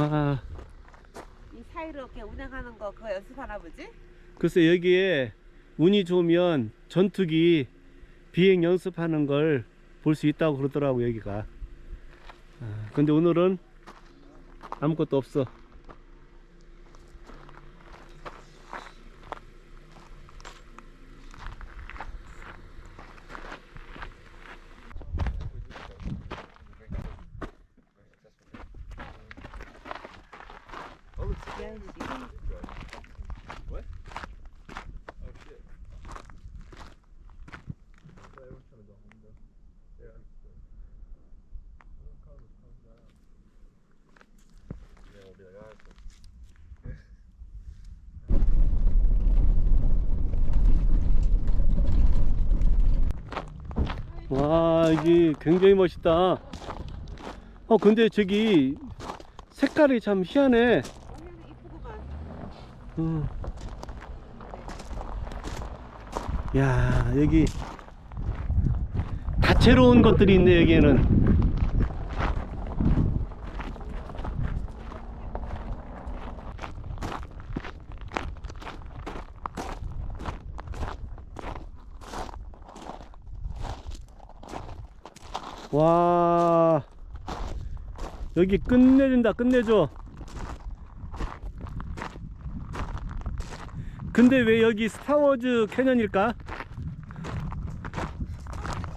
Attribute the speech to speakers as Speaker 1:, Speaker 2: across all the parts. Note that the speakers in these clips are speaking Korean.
Speaker 1: 와,
Speaker 2: 이 사이로 이렇게 운행하는 거 그거 연습하나 보지?
Speaker 1: 글쎄 여기에 운이 좋으면 전투기 비행 연습하는 걸 볼 수 있다고 그러더라고 여기가. 아, 근데 오늘은 아무것도 없어. 와 이게 굉장히 멋있다. 어 근데 저기 색깔이 참 희한해. 음. 야 여기 다채로운 것들이 있네 여기에는. 와 여기 끝내준다 끝내줘 근데 왜 여기 스타워즈 캐년일까?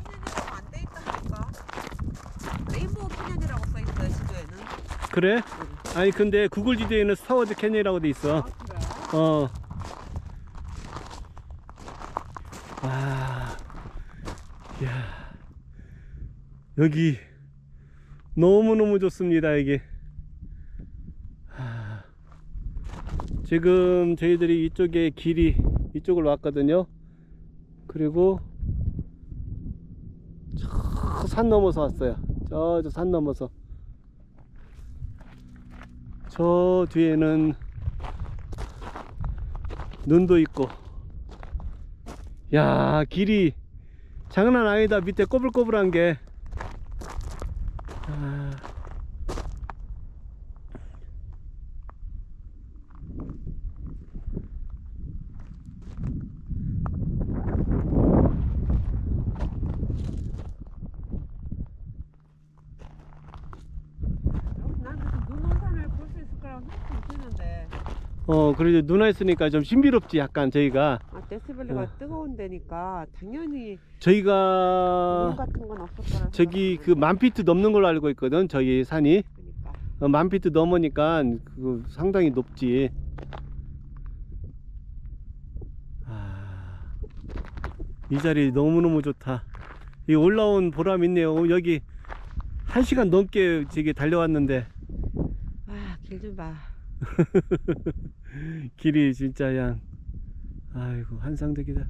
Speaker 2: 캐년이라고 안돼 있다니까. 레인보우 캐년이라고 써 있어요 지도에는.
Speaker 1: 그래? 아니 근데 구글 지도에는 스타워즈 캐년이라고 돼 있어
Speaker 2: 아 그래?
Speaker 1: 어. 와. 야. 여기 너무너무 좋습니다, 여기. 하. 지금 저희들이 이쪽에 길이 이쪽으로 왔거든요. 그리고 저 산 넘어서 왔어요. 저 저 산 넘어서. 저 뒤에는 눈도 있고 야 길이 장난 아니다 밑에 꼬불꼬불한 게 아,
Speaker 2: 난 그래서 눈원산을 볼 수 있을 거라고 생각했는데
Speaker 1: 어 그래도 누나 있으니까 좀 신비롭지 약간 저희가.
Speaker 2: 아 데스밸리가
Speaker 1: 어.
Speaker 2: 뜨거운 데니까 당연히 눈
Speaker 1: 저희가
Speaker 2: 같은 건 없을 거라
Speaker 1: 저기 그만 피트 넘는 걸로 알고 있거든 저희 산이.
Speaker 2: 그러니까.
Speaker 1: 어, 만 피트 넘으니까 그 상당히 높지. 아, 이 자리 너무너무 좋다. 이 올라온 보람 있네요. 어, 여기 한 시간 넘게 저기 달려왔는데.
Speaker 2: 아 길 좀 봐
Speaker 1: 길이 진짜 그냥 아이고 한상적이다.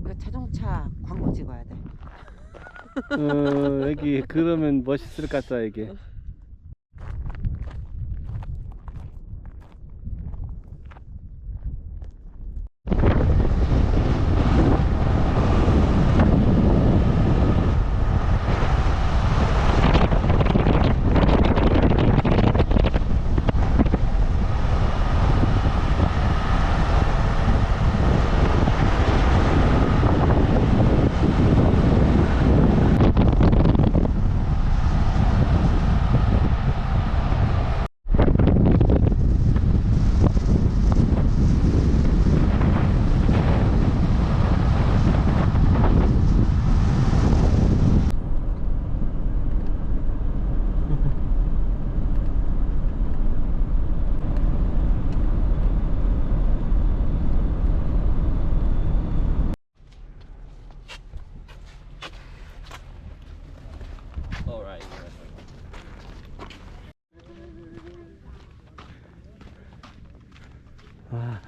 Speaker 2: 이거 자동차 광고 찍어야 돼.
Speaker 1: 어, 여기 그러면 멋있을 것 같다 이게 와,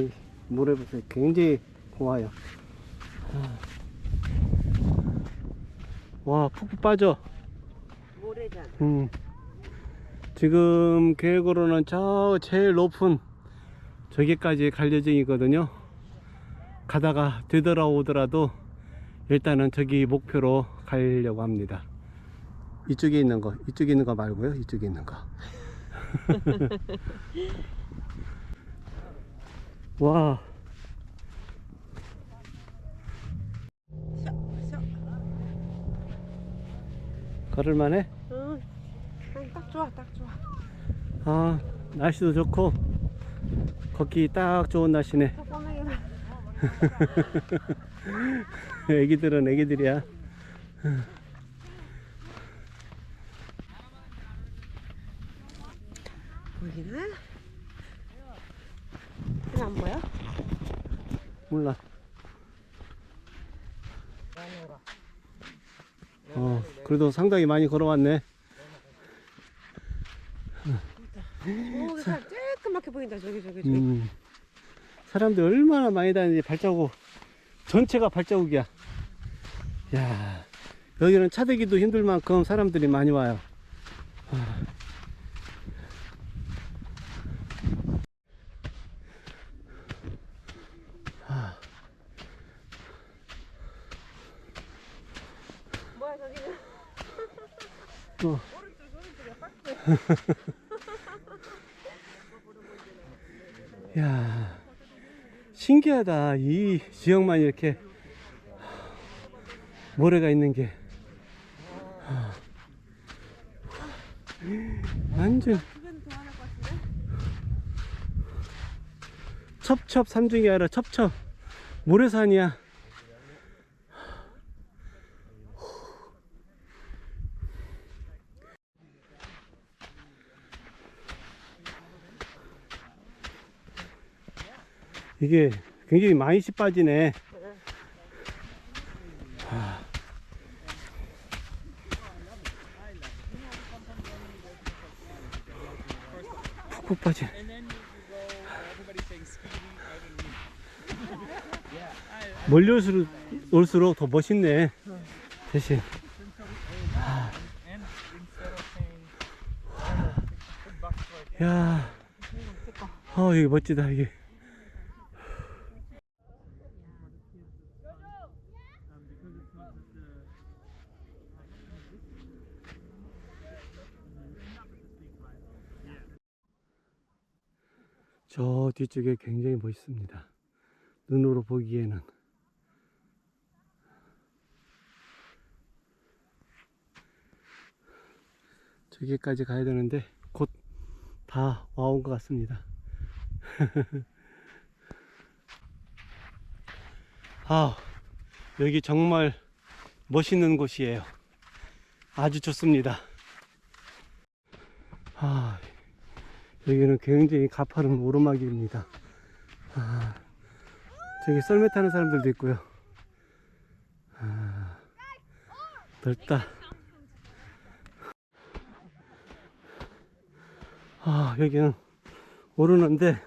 Speaker 1: 이 모래 보세요. 굉장히 고와요. 아. 와, 푹푹 빠져.
Speaker 2: 모래잖아
Speaker 1: 음. 지금 계획으로는 저 제일 높은 저기까지 갈 예정이거든요. 가다가 되돌아오더라도 일단은 저기 목표로 가려고 합니다. 이쪽에 있는 거, 이쪽에 있는 거 말고요. 이쪽에 있는 거. 와. 걸을만해?
Speaker 2: 응. 응, 딱 좋아, 딱 좋아.
Speaker 1: 아, 날씨도 좋고, 걷기 딱 좋은 날씨네. 애기들은 애기들이야.
Speaker 2: 보이나? 그냥 안 보여?
Speaker 1: 몰라. 어, 그래도 상당히 많이 걸어왔네.
Speaker 2: 오, 사 쬐끄맣게 보인다. 저기, 저기, 저기.
Speaker 1: 음, 사람들 얼마나 많이 다니는지 발자국, 전체가 발자국이야. 야, 여기는 차 대기도 힘들 만큼 사람들이 많이 와요. 아.
Speaker 2: 뭐야, 저기는?
Speaker 1: 또. 야, 신기하다. 이 지역만 이렇게 모래가 있는 게. 완전
Speaker 2: 것 같은데?
Speaker 1: 첩첩 산중이 아니라 첩첩 모래산이야. 이게 굉장히 많이 씨 빠지네. 아. 푹푹 빠지네. 멀리 올수록, 올수록 더 멋있네. 대신. 아. 야, 어, 이게 멋지다, 이게. 저 뒤쪽에 굉장히 멋있습니다. 눈으로 보기에는. 저기까지 가야 되는데 곧 다 와온 것 같습니다. 아, 여기 정말 멋있는 곳이에요. 아주 좋습니다. 아, 여기는 굉장히 가파른 오르막입니다. 아, 저기 썰매 타는 사람들도 있고요. 아, 넓다. 아, 여기는 오르는데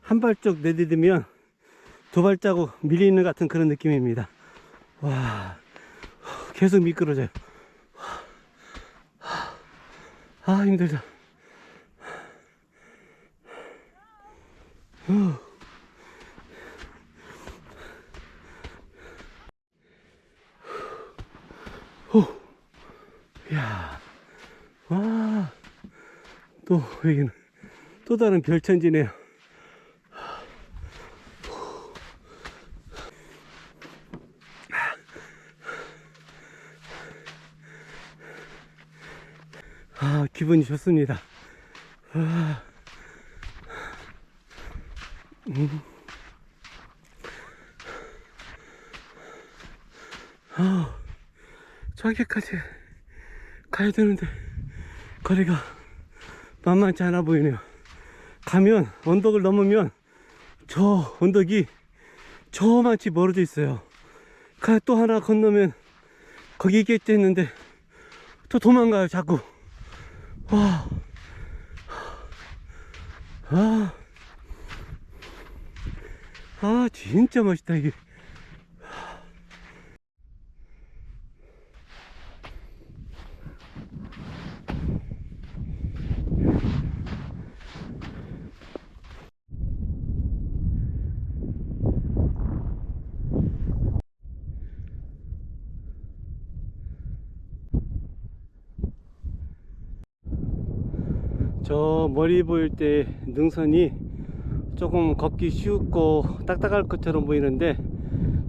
Speaker 1: 한 발짝 내디디면 두 발자국 밀리는 것 같은 그런 느낌입니다. 와, 계속 미끄러져요. 아, 힘들다. 야, 와, 또 여기는 또 다른 별천지네요. 아, 기분이 좋습니다. 아, 음. 아, 저기까지 가야 되는데 거리가 만만치 않아 보이네요. 가면 언덕을 넘으면 저 언덕이 저만치 멀어져 있어요. 가또 하나 건너면 거기 있겠지 했는데 또 도망가요 자꾸. 와, 아, 아 진짜 멋있다 이게. 저 머리 보일 때 능선이 조금 걷기 쉽고 딱딱할 것처럼 보이는데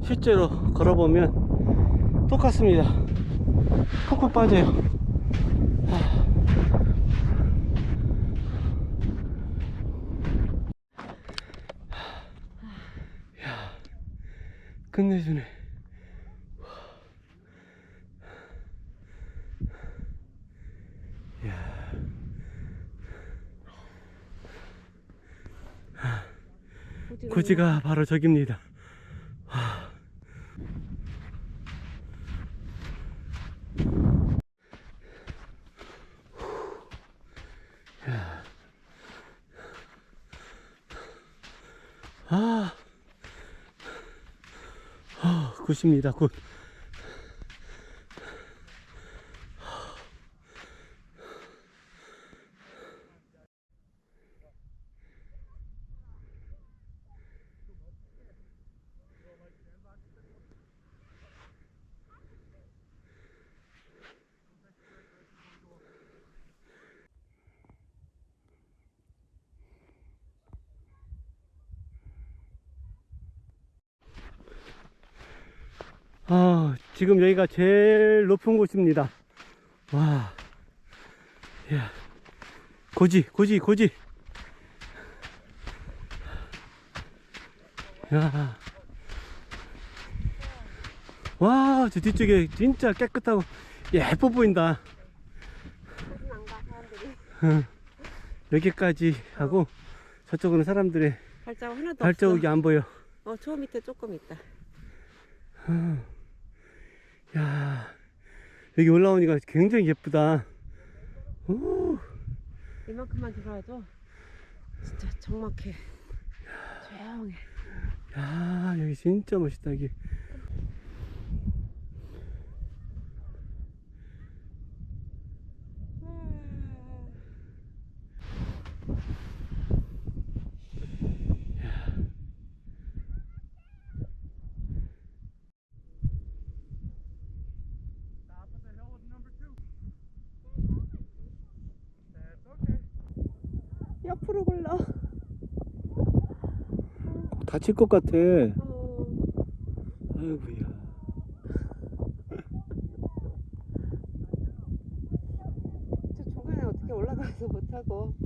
Speaker 1: 실제로 걸어보면 똑같습니다. 콕콕 빠져요. 하. 야, 끝내주네. 고지가 바로 저깁니다. 하. 야. 아, 아, 굿입니다, 굿. 아, 지금 여기가 제일 높은 곳입니다. 와. 야. 고지, 고지, 고지. 야. 와, 저 뒤쪽에 진짜 깨끗하고 예뻐 보인다. 응. 여기까지 하고 저쪽은 사람들의
Speaker 2: 발자국 하나도
Speaker 1: 발자국이 안 보여.
Speaker 2: 없어. 어, 저 밑에 조금 있다.
Speaker 1: 야, 여기 올라오니까 굉장히 예쁘다. 오.
Speaker 2: 이만큼만 들어와도 진짜 적막해. 조용해.
Speaker 1: 야 여기 진짜 멋있다 여기
Speaker 2: 옆으로 굴러.
Speaker 1: 다칠 것 같아
Speaker 2: 어,
Speaker 1: 아이고야
Speaker 2: 저 중간에 어떻게 올라가서 못하고. 아.